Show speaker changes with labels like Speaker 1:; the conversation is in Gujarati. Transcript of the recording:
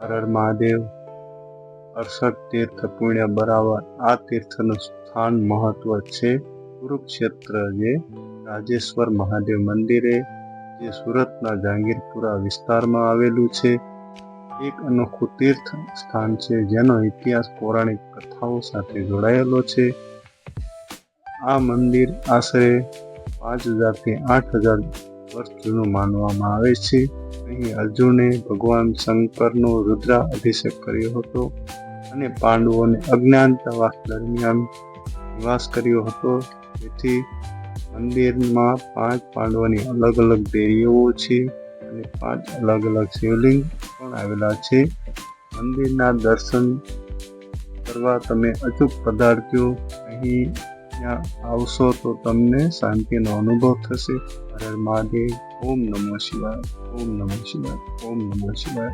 Speaker 1: હર હર મહાદેવ. અડસઠ તીર્થ પુણ્ય બરાબર આ તીર્થનું સ્થાન મહત્વ છે. કુરુક્ષેત્ર જે રાજેશ્વર મહાદેવ મંદિરે, જે સુરતના જહાંગીરપુરા વિસ્તારમાં આવેલું છે. એક અનોખું તીર્થ સ્થાન છે, જેનો ઇતિહાસ પૌરાણિક કથાઓ સાથે જોડાયેલો છે. આ મંદિર આશરે પાંચ હજારથી આઠ હજાર વર્ષ જૂનું માનવામાં આવે છે. અહીં અર્જુને ભગવાન શંકરનો રુદ્રા અભિષેક કર્યો હતો અને પાંડવોને અજ્ઞાનતાવાસ દરમિયાન નિવાસ કર્યો હતો. તેથી મંદિરમાં પાંચ પાંડવોની અલગ અલગ દેરીઓ છે અને પાંચ અલગ અલગ શિવલિંગ પણ આવેલા છે. મંદિરના દર્શન કરવા તમે અચૂક પધારજો. અહીં ત્યાં આવશો તો તમને શાંતિનો અનુભવ થશે. હર મહાદેવ, ઓમ નમઃ શિવાય, ઓમ નમઃ શિવાય, ઓમ નમઃ શિવાય.